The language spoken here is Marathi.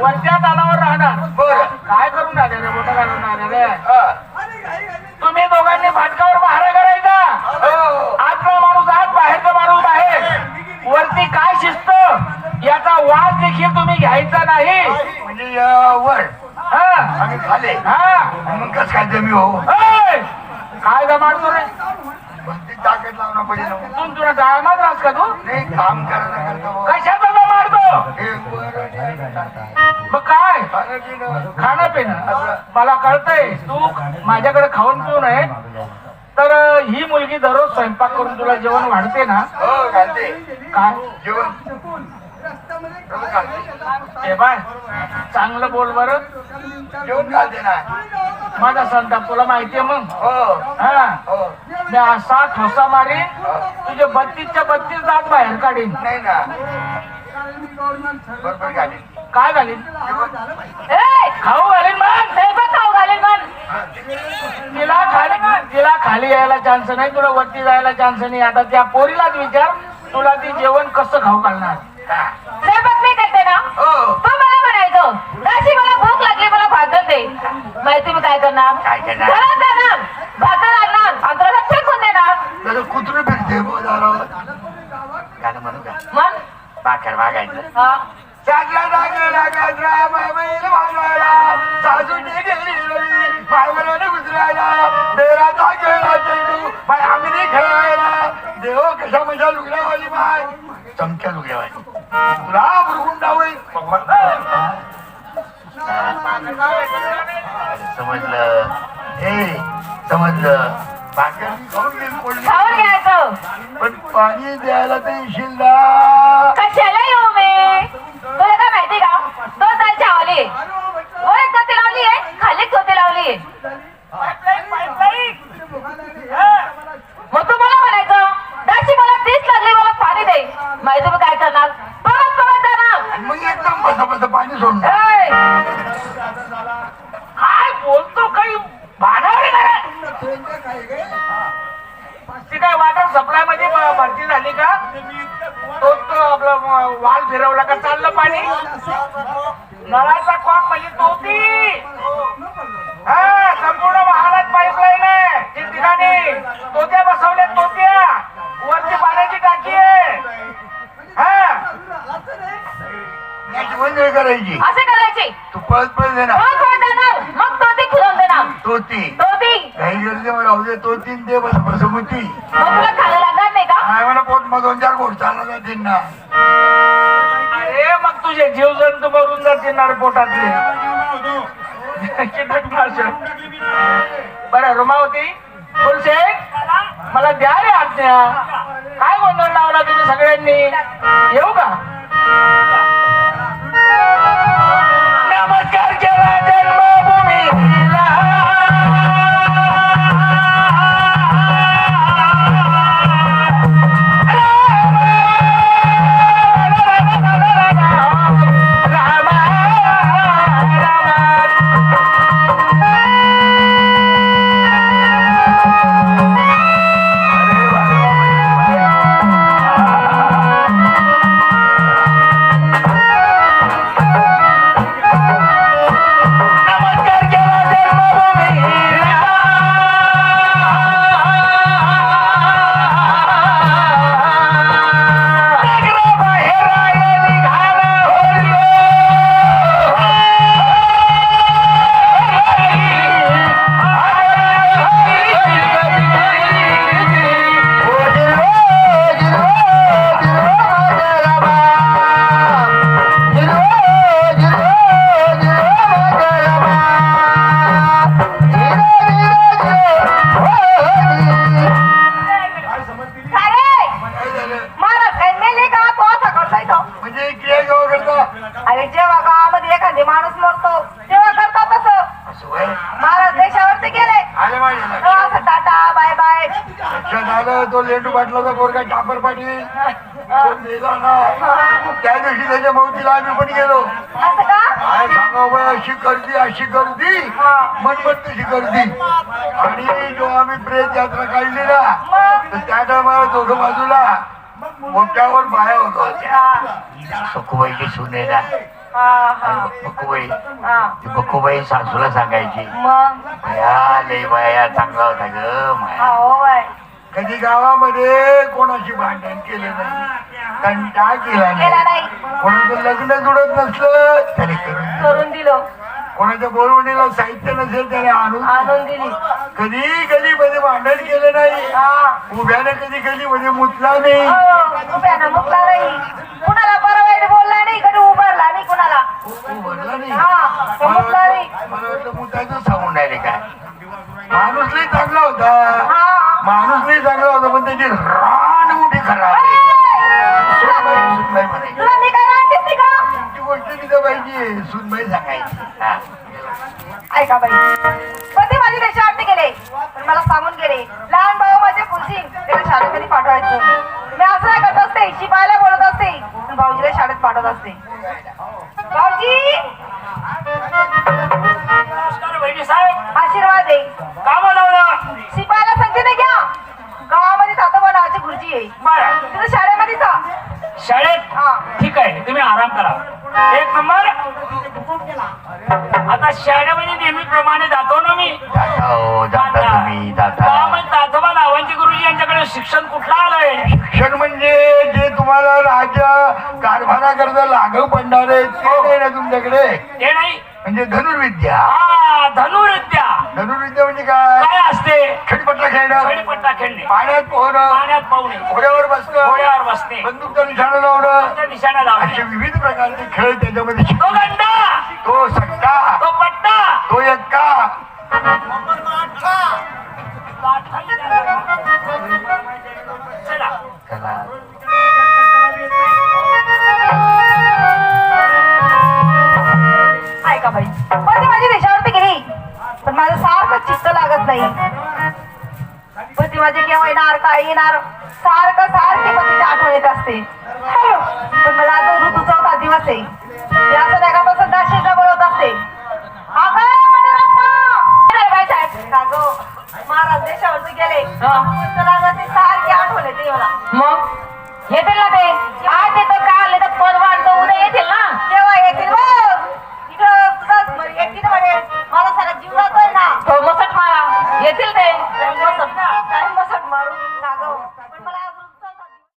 वरच्या तालावर राहणार. बर. काय करून राहिले रे मोठं घालून राहिले रे? हा. तुम्ही दोघांनी फाटकावर पहारा करायचा. हो. आतला माणूस आत बाहेरचा माणूस बाहेर. वरती काय शिस्त? याचा वाद देखील तुम्ही घ्यायचा नाही. म्हणजे वर. हा. आम्ही खाले. हा. मग कस काय जमी हो! काय जमाडतो रे? कोणती ताकद लावणं पडेल ना. तू तुला डाळमात राहस का तू? नाही काम करायला. कशाचा जमाडतो मग काय? खाणं पिणं. मला कळतंय तू माझ्याकडे खाऊन पिऊ नये तर ही मुलगी दररोज स्वयंपाक करून तुला जेवण वाढते ना? हो काय? जेवण. बाय चांगलं बोल बर. जेवण घालते ना. माझा संताप तुला माहितीये मग? हो. हा? हो. मी असा ठोसा मारीन तुझे बत्तीसच्या बत्तीस दात बाहेर काढीन. नाही ना. बरोबर घाले काय घालीन? खाऊ घालीन मग स्वयंपाक खाऊ घालेल मग. तिला खाली तिला खाली यायला चान्स नाही तुला वरती जायला चान्स नाही. आता त्या पोरीलाच विचार तुला ती जेवण कसं खाऊ घालणार? मी करते ना. हो. तू मला म्हणायचो. राशी मला भूक लागली मला भाकर दे. माहिती मी काय करणार? काय करणार? घरात जाणार भाकर आणणार. अंतराला फेकून देणार. कुत्र म्हणू. मग भाकर मागायचं. चांगला नागेला गाजरा मायमैल वाजवायला. सासूने गेली रवी मायमलाने गुजरायला देराचा गेला चेंडू माय अंगणी खेळायला. देव कशा मजा लुगड्यावाली माय? चमक्या लुगड्यावाली तुला समजलं. ए समजलं. खाऊन घ्यायचं. पण पाणी द्यायला ते येशील ना कशाला येऊ मी तुला काय माहिती का तो जायची आवली वर एक गती लावली आहे खाली गती लावली मग तू मला म्हणायचं दाशी मला तीस लागली मला पाणी दे माहिती मी काय करणार? परत परत जाणार. मग एकदम बसा बसा पाणी ए, काय बोलतो काही भानावडी नाही ती काय वॉटर सप्लायमध्ये भ- भरती झाली का? तो तो आपला म- वाल फिरवला का? चाललं पाणी? नळाचा कॉक म्हणजे तोती. हा संपूर्ण वाहनात पाईपलाईन आहे. ठिकठिकाणी. तोत्या बसवल्या. करायची. असे करायचे. तू पळत पळत दे ना. जाणार मग तो ती देणार. तो ती तो ती मला दे तो तीन ते बस बसमुती मग तुला खायला लागणार नाही का? नाही मला पोट मग दोन चार गोड चालला जातील ना. अरे मग तुझे जीव जंतू मरून जातील ना रे पोटातले. बरं रुमावती फुलशेख मला द्या रे आज्ञा. काय गोंधळ लावला तुम्ही सगळ्यांनी? येऊ का? नमस्कार केला जन्म. देशावरती गेले. आले. असं टाटा बाय बाय. आलं तो लेंडू पाटलाचा पोरगा ठापर पाटील. तो मेला ना. त्या दिवशी त्याच्या मौतीला आम्ही पण गेलो. असं का? काय सांगा बाई अशी गर्दी अशी गर्दी. मनमत तशी गर्दी. आणि जो आम्ही प्रेत यात्रा काढली ना तर त्या टायमाला दोघं बाजूला मोठ्यावर बाया होतो सखुबाईची सुनेला. ती सासूला सांगायची. मग? या लय बाया चांगला होता ग हा माया. हो बाय कधी गावामध्ये कोणाशी भांडण केलं नाही? कंटाळ केला केला नाही. नाही कोणाचं लग्न जुडत नसलं त्याने करून दिलं. करून दिलो. कोणाच्या बोलवणीला साहित्य नसेल त्याने आणून दिलं. आणून दिली. कधी गलीमध्ये भांडण केलं नाही. उभ्याने कधी गलीमध्ये मुतला नाही. हो, उभ्यानं मुकला नाही. कुणाला बरं वाईट बोलला नाही कधी उभारला नाही कुणाला तू म्हणला नाही मला वाटलं सांगून राहिले काय माणूस चांगला होता माणूस चांगला होता पण त्याची रान मोठी खराब ती गोष्ट तिथं पाहिजे सुनबाई सांगायची ऐका बाई माझी देशावरती गेले पण मला सांगून गेले लहान भाऊ माझे पुरशी त्याला शाळेमध्ये पाठवायचं मी असं काय करत असते शिपायला बोलत असते भाऊजीला शाळेत पाठवत असते. तुम्ही आराम करा. एक नंबर. आता शाळेमध्ये नेहमीप्रमाणे जातो ना मी. हो तातोबा नावांचे गुरुजी यांच्याकडे शिक्षण कुठलं आलंय? शिक्षण म्हणजे जे तुम्हाला राज्य कारभाराकरता लागू पडणार आहे ते नाही ना तुमच्याकडे? ते नाही. म्हणजे धनुर्विद्या. धनुर्विद्या. धनुर्विद्या म्हणजे काय? असते खेळपट्टा खेळणं. खेळपट्टा खेळणे. पाण्यात पोहणं. पाण्यात पाहुणे. घोड्यावर बसणं. घोड्यावर बसणे. बंदूकचा निशाणा लावणं. त्या निशाणा लावणे. असे विविध प्रकारचे खेळ त्याच्यामध्ये तो शिकवले. गंडा. तो सट्टा. तो पट्टा. तो एक्का चला. चला ऐका बाई. माझी देशावरती गेली. पण माझं सारखं चित्त लागत नाही. माझे केव्हा येणार काय येणार? सारखं सारखी पतीची आठवण येत असते पण मला आता ऋतू चौथा दिवस आहे. असं नाही का तसं दाशीचा बोलवत असते? महाराज देशावरती गेले. सारखी आठवण येते मला. मग? येतील ना ते.